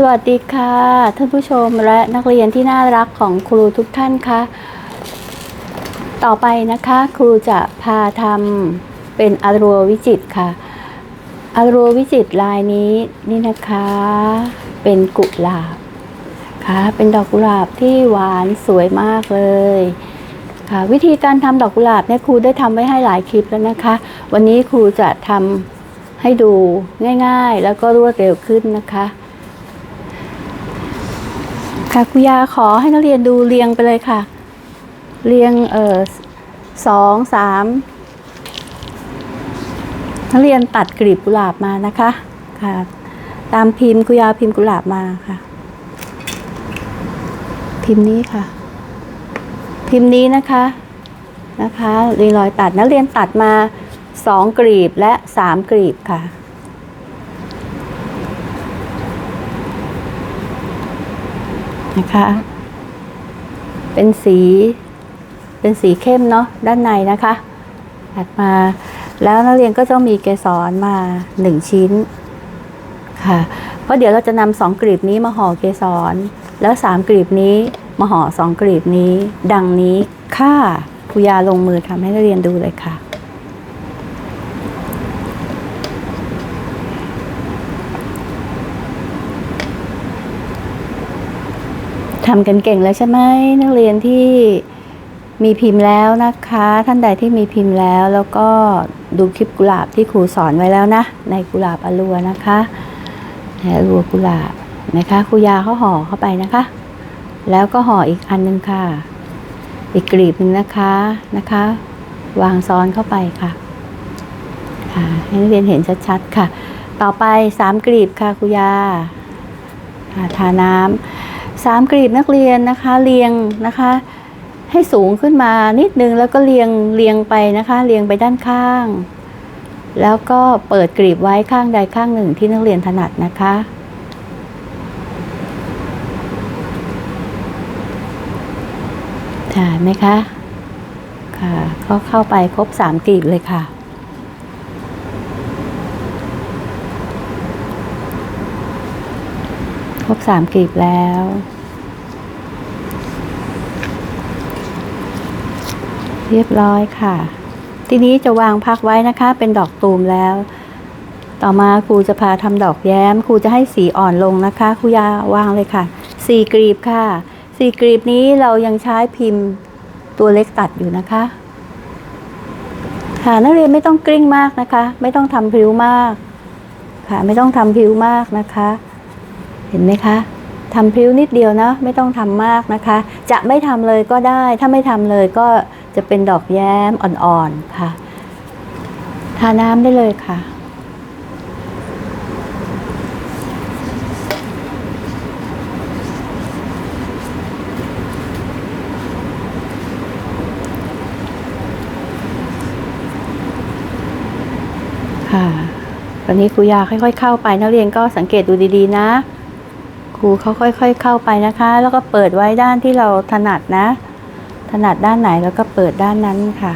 สวัสดีค่ะ ท่านผู้ชมและนักเรียนที่น่ารักของครูทุกท่านคะต่อไปนะคะครูจะพาทำเป็นอารัววิจิตค่ะอารัววิจิตลายนี้นี่นะคะ เป็นกุหลาบค่ะเป็นดอกกุหลาบที่หวานสวยมากเลยค่ะวิธีการทำดอกกุหลาบเนี่ยครูได้ทำไว้ให้หลายคลิปแล้วนะคะ วันนี้ครูจะทำให้ดูง่าย ๆ แล้วก็รวดเร็วขึ้นนะคะ ค่ะคุณยาขอให้นักเรียนดูเรียงไปเลยค่ะ เรียงเอ่อสองสามนักเรียนตัดกลีบกุหลาบมานะคะค่ะ ตามพิมพ์คุณยาพิมพ์กุหลาบมาค่ะ พิมพ์นี้ค่ะ พิมพ์นี้นะคะนะคะมีรอยตัดนักเรียนตัดมาสองกลีบและสามกลีบค่ะ นะคะ เป็นสี เป็นสีเข้มเนาะด้านในนะคะถัดมาแล้วนักเรียนก็ต้องมีเกสรมาหนึ่งชิ้นค่ะ เพราะเดี๋ยวเราจะนำสองกลีบนี้มาห่อเกสร แล้วสามกลีบนี้มาห่อสองกลีบนี้ ดังนี้ค่ะครูยาลงมือทำให้นักเรียนดูเลยค่ะ ทำกันเก่งแล้วใช่ไหมนักเรียนที่มีพิมพ์แล้วนะคะ ท่านใดที่มีพิมพ์แล้ว แล้วก็ดูคลิปกุหลาบที่ครูสอนไว้แล้วนะ ในกุหลาบอลัวนะคะในอลัวกุหลาบนะคะครูยาเขาห่อเข้าไปนะคะ แล้วก็ห่ออีกอันหนึงค่ะ อีกกลีบหนึ่งนะคะนะคะ วางซ้อนเข้าไปค่ะค่ะให้นักเรียนเห็นชัดๆค่ะ ต่อไปสามกลีบค่ะครูยาทาน้ำามกลีบนักเรียนนะคะเรียงนะคะ ให้สูงขึ้นมานิดนึงแล้วก็เรียงเรียงไปนะคะ เรียงไปด้านข้าง แล้วก็เปิดกลีบไว้ข้างใดข้างหนึ่งที่นักเรียนถนัดนะคะค่ะไหมคะค่ะก็เข้าไปครบสามกลีบเลยค่ะครบสามกลีบแล้ว เรียบร้อยค่ะ ทีนี้จะวางพักไว้นะคะ เป็นดอกตูมแล้ว ต่อมาครูจะพาทำดอกแย้มครูจะให้สีอ่อนลงนะคะครูยาวางเลยค่ะสี่กลีบค่ะสี่กลีบนี้เรายังใช้พิมพ์ตัวเล็กตัดอยู่นะคะ ค่ะนักเรียนไม่ต้องกลิ้งมากนะคะ ไม่ต้องทำพิ้วมาก ค่ะไม่ต้องทำพิ้วมากนะคะ เห็นไหมคะทำพริ้วนิดเดียวนะ ไม่ต้องทำมากนะคะ จะไม่ทำเลยก็ได้ ถ้าไม่ทำเลยก็ จะเป็นดอกแย้มอ่อนๆค่ะ ทาน้ำได้เลยค่ะ ค่ะ ตอนนี้ครูยาค่อยๆ เข้าไปนักเรียนก็สังเกตดูดีๆนะ ครูเขาค่อย ๆ เข้าไปนะคะ แล้วก็เปิดไว้ด้านที่เราถนัดนะ ถนัดด้านไหนแล้วก็เปิดด้านนั้นค่ะ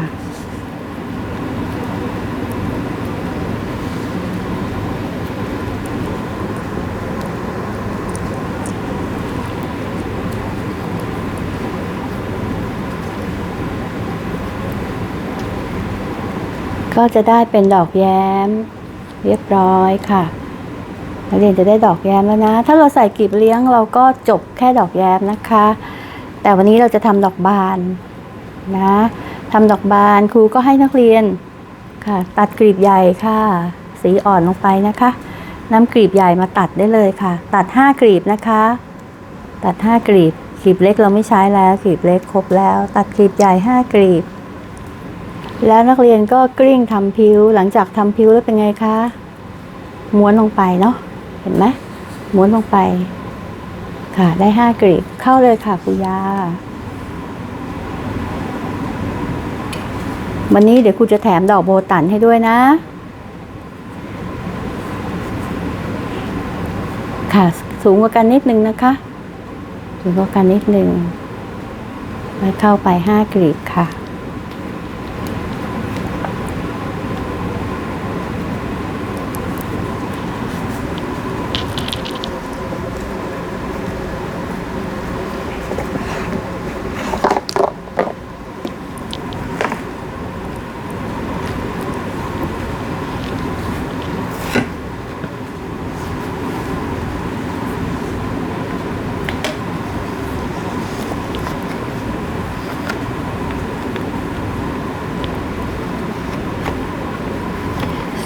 ก็จะได้เป็นดอกแย้ม เรียบร้อยค่ะนักเรียนจะได้ดอกแย้มแล้วนะ ถ้าเราใส่กลีบเลี้ยงเราก็จบแค่ดอกแย้มนะคะ แต่วันนี้เราจะทำดอกบานนะทำดอกบานครูก็ให้นักเรียนค่ะ ตัดกลีบใหญ่ค่ะ สีอ่อนลงไปนะคะนำกลีบใหญ่มาตัดได้เลยค่ะ ตัดห้ากลีบนะคะ ตัดห้ากลีบกลีบเล็กเราไม่ใช้แล้วกลีบเล็กครบแล้ว ตัดกลีบใหญ่ห้ากลีบ แล้วนักเรียนก็กลิ้งทำพิ้วหลังจากทำพิ้วแล้วเป็นไงคะ ม้วนลงไปเนาะเห็นไหมม้วนลงไป ค่ะ ได้ห้ากรีบเข้าเลยค่ะคุณยา วันนี้เดี๋ยวครูจะแถมดอกโบตันให้ด้วยนะ ค่ะ สูงกว่ากันนิดนึงนะคะ สูงกว่ากันนิดนึงแล้วเข้าไปห้ากรีบค่ะ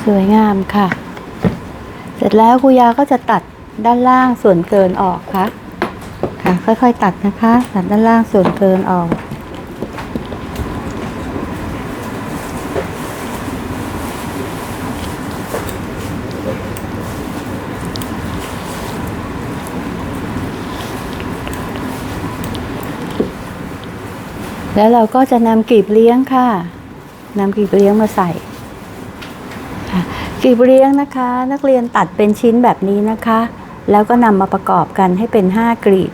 สวยงามค่ะ เสร็จแล้วครูยาก็จะตัดด้านล่างส่วนเกินออกค่ะค่ะ ค่อยๆ ตัดนะคะ ตัดด้านล่างส่วนเกินออกแล้วเราก็จะนำกลีบเลี้ยงค่ะนำกลีบเลี้ยงมาใส่ กลีบเลี้ยงนะคะ นักเรียนตัดเป็นชิ้นแบบนี้นะคะ แล้วก็นำมาประกอบกันให้เป็นห้ากลีบ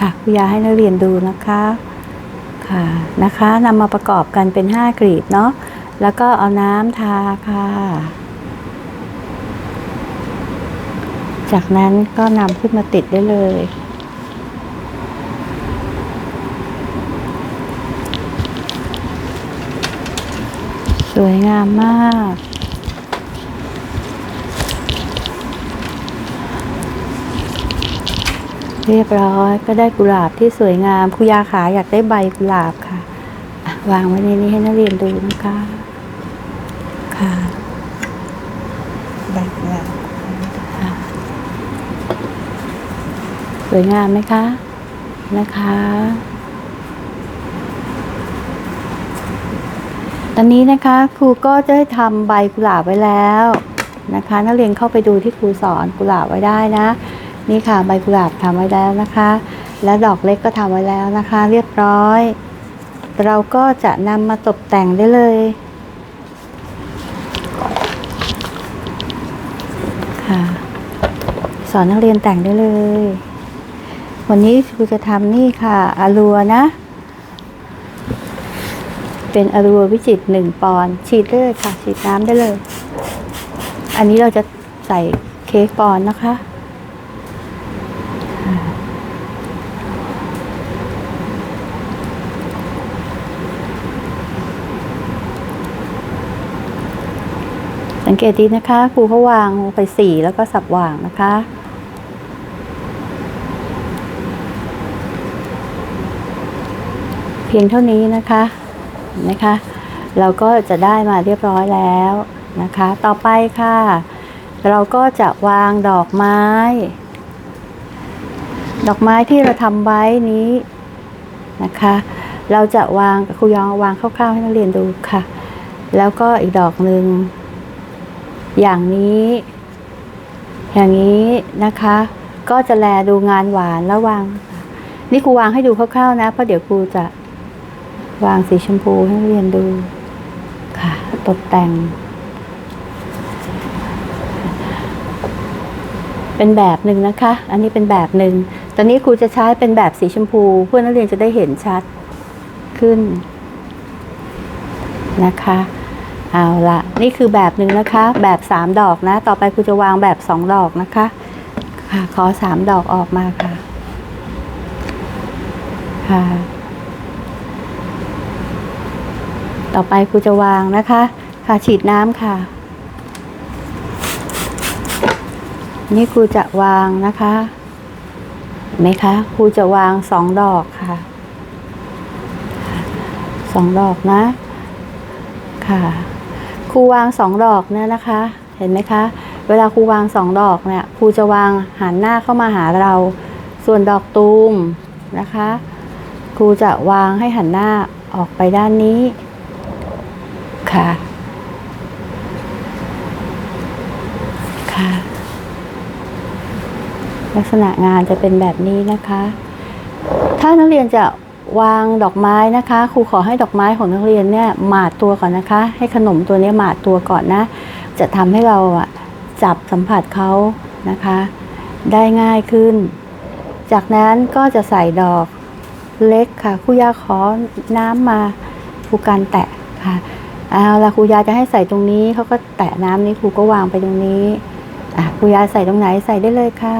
ค่ะคุณยาให้นักเรียนดูนะคะค่ะนะคะนำมาประกอบกันเป็นห้ากลีบเนาะแล้วก็เอาน้ำทาค่ะ จากนั้นก็นำขึ้นมาติดได้เลยสวยงามมาก เรียบร้อยก็ได้กุหลาบที่สวยงามคุยาขาอยากได้ใบกุหลาบค่ะ วางไว้ในนี้ให้นักเรียนดูนะคะค่ะใบกุหลาบสวยงามไหมคะ นะคะตอนนี้นะคะครูก็จะได้ทำใบกุหลาบไว้แล้วนะคะ นักเรียนเข้าไปดูที่ครูสอนกุหลาบไว้ได้นะ นี่ค่ะใบกุหลาบทำไว้แล้วนะคะ และดอกเล็กก็ทำไว้แล้วนะคะ เรียบร้อย เราก็จะนำมาตกแต่งได้เลยค่ะสอนนักเรียนแต่งได้เลย วันนี้ครูจะทำนี่ค่ะอารัวนะ เป็นอารัววิจิตรหนึ่งปอน ฉีดได้เลยค่ะ ฉีดน้ำได้เลย อันนี้เราจะใส่เค้กปอนนะคะ สังเกตดีนะคะครูเขาวางไปสี่แล้วก็สับวางนะคะ เพียงเท่านี้นะคะนไหมคะ เราก็จะได้มาเรียบร้อยแล้วนะคะ ต่อไปค่ะ เราก็จะวางดอกไม้ ดอกไม้ที่เราทำไว้นี้นะคะ เราจะวางครูยองวางคร่าวๆให้นักเรียนดูค่ะ แล้วก็อีกดอกหนึ่ง อย่างนี้ อย่างนี้นะคะ ก็จะแลดูงานหวานแล้ววางนี่ครูวางให้ดูคร่าวๆนะเพราะเดี๋ยวครูจะวางสีชมพูให้นักเรียนดูค่ะ ตกแต่ง เป็นแบบหนึ่งนะคะ อันนี้เป็นแบบหนึ่งตอนนี้ครูจะใช้เป็นแบบสีชมพู เพื่อนักเรียนจะได้เห็นชัดขึ้นนะคะ เอาละนี่คือแบบหนึ่งนะคะ แบบสามดอกนะ ต่อไปครูจะวางแบบสองดอกนะคะค่ะขอสามดอกออกมาค่ะ ค่ะ ต่อไปครูจะวางนะคะ ค่ะฉีดน้ำค่ะ นี่ครูจะวางนะคะไหมคะครูจะวางสองดอกค่ะสองดอกนะ ค่ะ ครูวางสองดอกเนี่ยนะคะ เห็นไหมคะ เวลาครูวางสองดอกเนี่ยครูจะวางหันหน้าเข้ามาหาเรา ส่วนดอกตูมนะคะครูจะวางให้หันหน้าออกไปด้านนี้ค่ะค่ะลักษณะงานจะเป็นแบบนี้นะคะ ถ้านักเรียนจะ วางดอกไม้นะคะครูขอให้ดอกไม้ของนักเรียนเนี่ยหมาดตัวก่อนนะคะ ให้ขนมตัวนี้หมาดตัวก่อนนะ จะทำให้เราอะจับสัมผัสเขานะคะ ได้ง่ายขึ้น จากนั้นก็จะใส่ดอกเล็กค่ะครูยาขอน้ำมาครูการแตะค่ะเอาละครูยาจะให้ใส่ตรงนี้เขาก็แตะน้ำนี้ครูก็วางไปตรงนี้อะครูยาใส่ตรงไหนใส่ได้เลยค่ะ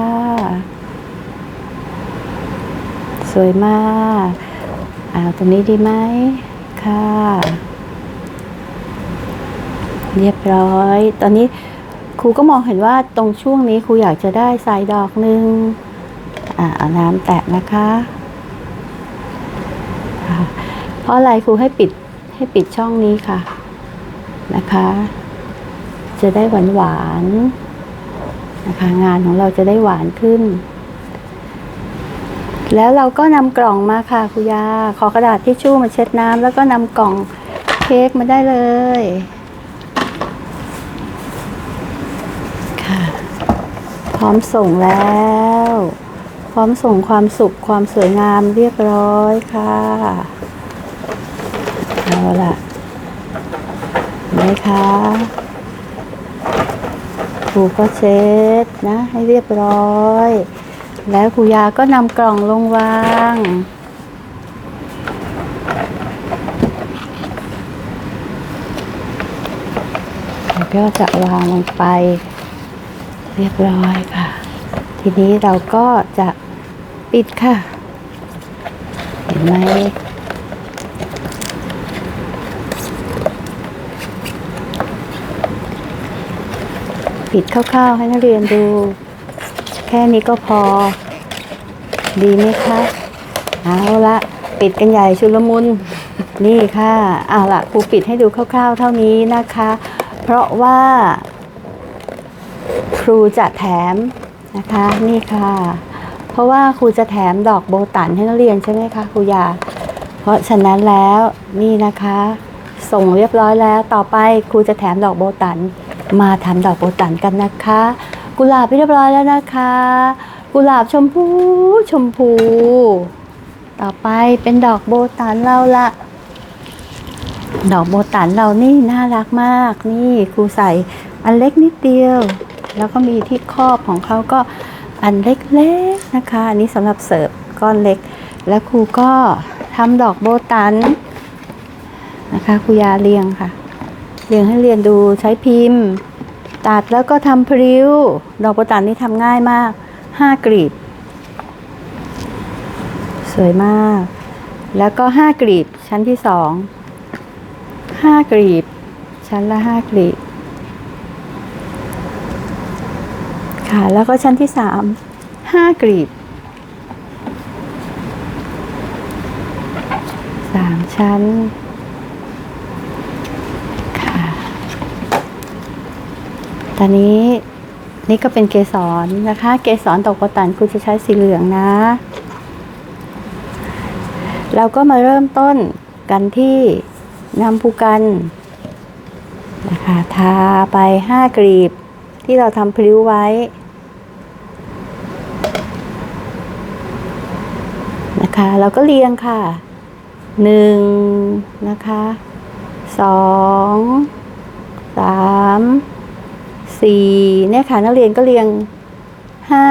สวยมาก อาตรงนี้ดีไหมค่ะ เรียบร้อย ตอนนี้ครูก็มองเห็นว่าตรงช่วงนี้ครูอยากจะได้ใส่ดอกหนึ่งอ่าเอาน้ำแตะนะคะะเพราะอะไรครูให้ปิดให้ปิดช่องนี้ค่ะนะคะ จะได้หวานหวานๆนะคะ งานของเราจะได้หวานขึ้น แล้วเราก็นำกล่องมาค่ะคุยา ขอกระดาษทิชชู่มาเช็ดน้ำแล้วก็นำกล่องเค้กมาได้เลยค่ะพร้อมส่งแล้ว พร้อมส่งความสุขความสวยงามเรียบร้อยค่ะเอาละไหมคะครูก็เช็ดนะให้เรียบร้อย แล้วครูยาก็นำกล่องลงวาง แล้วก็จะวางลงไป เรียบร้อยค่ะ ทีนี้เราก็จะปิดค่ะ เห็นไหมปิดคร่าวๆให้นักเรียนดู แค่นี้ก็พอ ดีไหมคะ เอาละปิดกันใหญ่ชุลมุน นี่ค่ะเอาละครูปิดให้ดูคร่าว ๆ เท่านี้นะคะ เพราะว่า ครูจะแถมนะคะ นี่ค่ะ เพราะว่าครูจะแถมดอกโบตันให้นักเรียนใช่ไหมคะครูยา เพราะฉะนั้นแล้วนี่นะคะ ส่งเรียบร้อยแล้ว ต่อไปครูจะแถมดอกโบตัน มาทำดอกโบตันกันนะคะ กุหลาบเรียบร้อยแล้วนะคะ กุหลาบชมพูชมพู ต่อไปเป็นดอกโบตันเราละ ดอกโบตันเรานี่น่ารักมาก นี่ครูใส่อันเล็กนิดเดียว แล้วก็มีที่ครอบของเขาก็อันเล็กๆนะคะ อันนี้สำหรับเสิร์ฟก้อนเล็ก แล้วครูก็ทำดอกโบตันนะคะครูยาเรียงค่ะ เรียงให้เรียนดูใช้พิมพ์ ตัดแล้วก็ทำพริ้ว ดอกโบตันนี่ทำง่ายมาก ห้ากลีบ สวยมาก แล้วก็ห้ากลีบชั้นที่สองห้ากลีบ ชั้นละห้ากลีบ ค่ะ แล้วก็ชั้นที่สามห้ากลีบสามชั้นค่ะ ตอนนี้ นี่ก็เป็นเกสรนะคะ เกสรตกกระตันคุณจะใช้สีเหลืองนะ เราก็มาเริ่มต้นกันที่นำภูกันนะคะทาไปห้ากลีบที่เราทำพริ้วไว้ นะคะเราก็เรียงค่ะหนึ่งนะคะสองสาม สี่เนี่ยค่ะนักเรียนก็เรียงห้า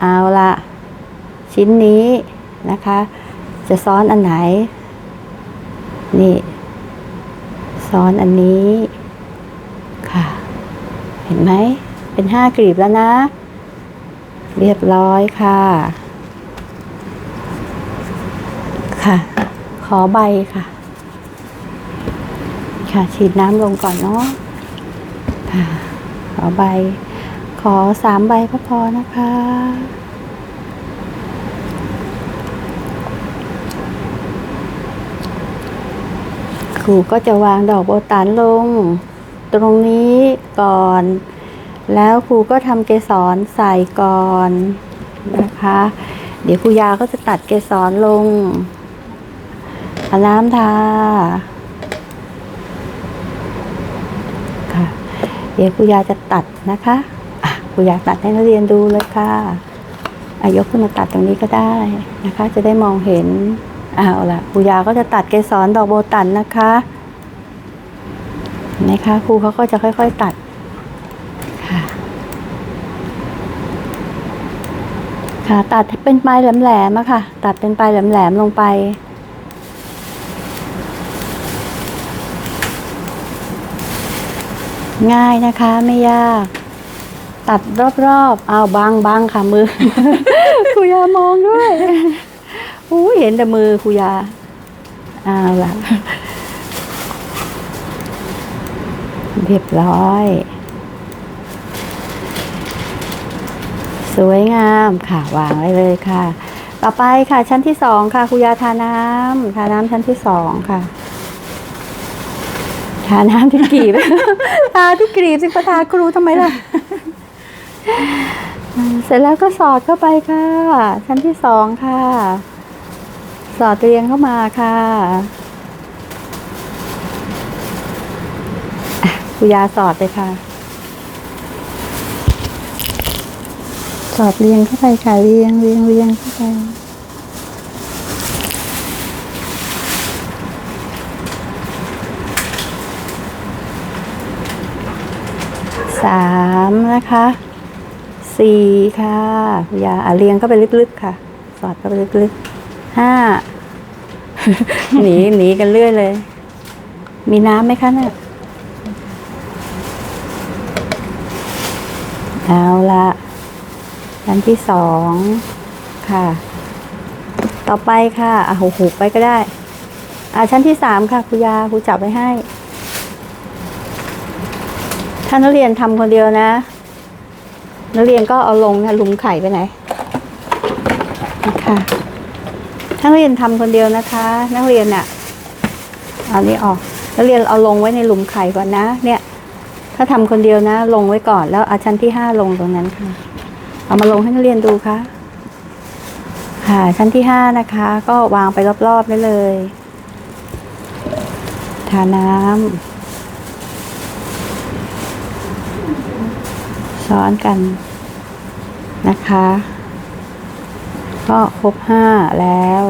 เอาละชิ้นนี้นะคะ จะซ้อนอันไหน นี่ ซ้อนอันนี้ค่ะ เห็นไหม เป็นห้ากลีบแล้วนะ เรียบร้อยค่ะ ค่ะ ขอใบค่ะ ค่ะ ฉีดน้ำลงก่อนเนาะค่ะ ขอใบ ขอสามใบก็พอนะคะ ครูก็จะวางดอกโบตันลง ตรงนี้ก่อน แล้วครูก็ทำเกสรใส่ก่อนนะคะ เดี๋ยวครูยาก็จะตัดเกสรลงอาน้ำทาค่ะ เดี๋ยวครูยาจะตัดนะคะอะครูยาตัดให้นักเรียนดูเลยค่ะอายกขึ้นมาตัดตรงนี้ก็ได้นะคะ จะได้มองเห็นเอาล่ะครูยาก็จะตัดเกสรดอกโบตันนะคะเห็นไหมคะครูเขาก็จะค่อย ๆตัดค่ะค่ะตัดเป็นปลายแหลมๆอะค่ะ ตัดเป็นปลายแหลมๆลงไป ง่ายนะคะไม่ยาก ตัดรอบๆ เอาบางบางค่ะมือครูยามองด้วยอู้เห็นแต่มือครูยาเอาละเรียบร้อย สวยงามค่ะ วางไว้เลยค่ะ ต่อไปค่ะชั้นที่สองค่ะครูยาทาน้ำทาน้ำชั้นที่สองค่ะ ทาน้ำที่กรีบ ทาที่กรีบสิประทาครูทำไมล่ะ เสร็จแล้วก็สอดเข้าไปค่ะ ชั้นที่สองค่ะ สอดเรียงเข้ามาค่ะคุยาสอดเลยค่ะ สอดเรียงเข้าไปค่ะเรียงเรียงเรียงเข้าไป สามนะคะสี่ค่ะอย่าอะเรียงเข้าไปลึกๆค่ะ สอดเข้าไปลึกๆห้าหนีหนีกันเรื่อยเลย มีน้ำไหมคะเนี่ยเอาละอันที่สองค่ะ ต่อไปค่ะอะหูหูไปก็ได้ อะชั้นที่สามค่ะครูยาครูจับไว้ให้ ถ้านักเรียนทำคนเดียวนะ นักเรียนก็เอาลงนะลุมไข่ไปไหนนะคะถ้านักเรียนทำคนเดียวนะคะ นักเรียนอะเอานี้ออกนักเรียนเอาลงไว้ในหลุมไข่ก่อนนะ เนี่ย ถ้าทำคนเดียวนะ ลงไว้ก่อนแล้วเอาชั้นที่ห้าลงตรงนั้นค่ะ เอามาลงให้นักเรียนดูค่ะค่ะชั้นที่ห้านะคะ ก็วางไปรอบๆได้เลย ทาน้ำ ซ้อนกันนะคะ ก็ครบห้าแล้ว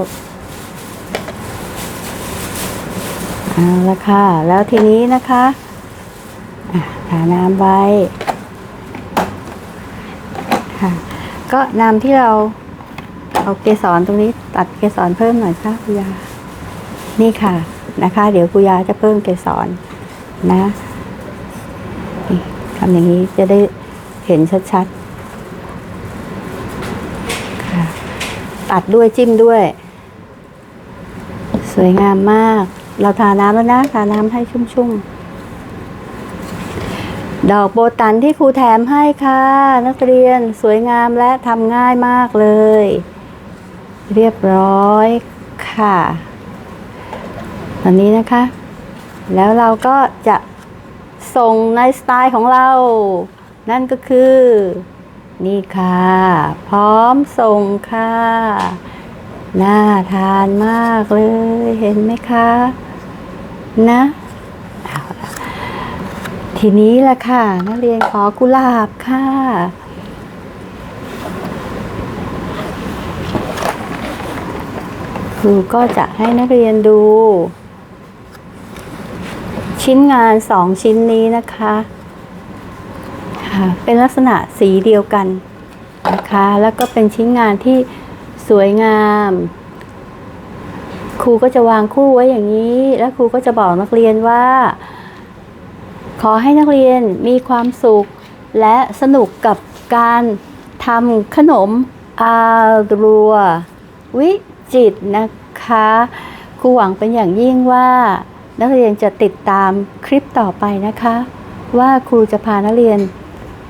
เอาละค่ะ แล้วทีนี้นะคะอะทาน้ำไว้ค่ะ ก็น้ำที่เราเอาเกสรตรงนี้ตัดเกสรเพิ่มหน่อยค่ะคุยา นี่ค่ะนะคะ เดี๋ยวคุยาจะเพิ่มเกสรนะทำอย่างนี้จะได้ เห็นชัดๆค่ะตัดด้วยจิ้มด้วย สวยงามมาก เราทาน้ำแล้วนะทาน้ำให้ชุ่มๆ ดอกโบตันที่ครูแถมให้ค่ะ นักเรียนสวยงามและทำง่ายมากเลย เรียบร้อยค่ะตอนนี้นะคะ แล้วเราก็จะส่งในสไตล์ของเรา นั่นก็คือ นี่ค่ะ พร้อมส่งค่ะ น่าทานมากเลยเห็นไหมคะ นะทีนี้ละค่ะ นักเรียนขอกุหลาบค่ะ ครูก็จะให้นักเรียนดู ชิ้นงานสองชิ้นนี้นะคะ ค่ะเป็นลักษณะสีเดียวกันนะคะแล้วก็เป็นชิ้นงานที่สวยงาม ครูก็จะวางคู่ไว้อย่างนี้ แล้วครูก็จะบอกนักเรียนว่า ขอให้นักเรียนมีความสุขและสนุกกับการทำขนมอารัว วิจิตนะคะครูหวังเป็นอย่างยิ่งว่า นักเรียนจะติดตามคลิปต่อไปนะคะ ว่าครูจะพานักเรียน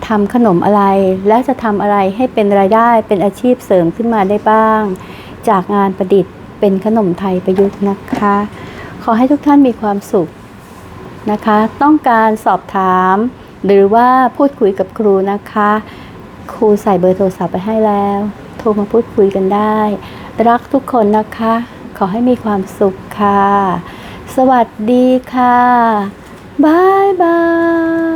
ทำขนมอะไร และจะทำอะไรให้เป็นรายได้เป็นอาชีพเสริมขึ้นมาได้บ้าง จากงานประดิษฐ์เป็นขนมไทยประยุกต์นะคะ ขอให้ทุกท่านมีความสุขนะคะ ต้องการสอบถาม หรือว่าพูดคุยกับครูนะคะ ครูใส่เบอร์โทรศัพท์ไปให้แล้ว โทรมาพูดคุยกันได้ รักทุกคนนะคะ ขอให้มีความสุขค่ะ สวัสดีค่ะบายบาย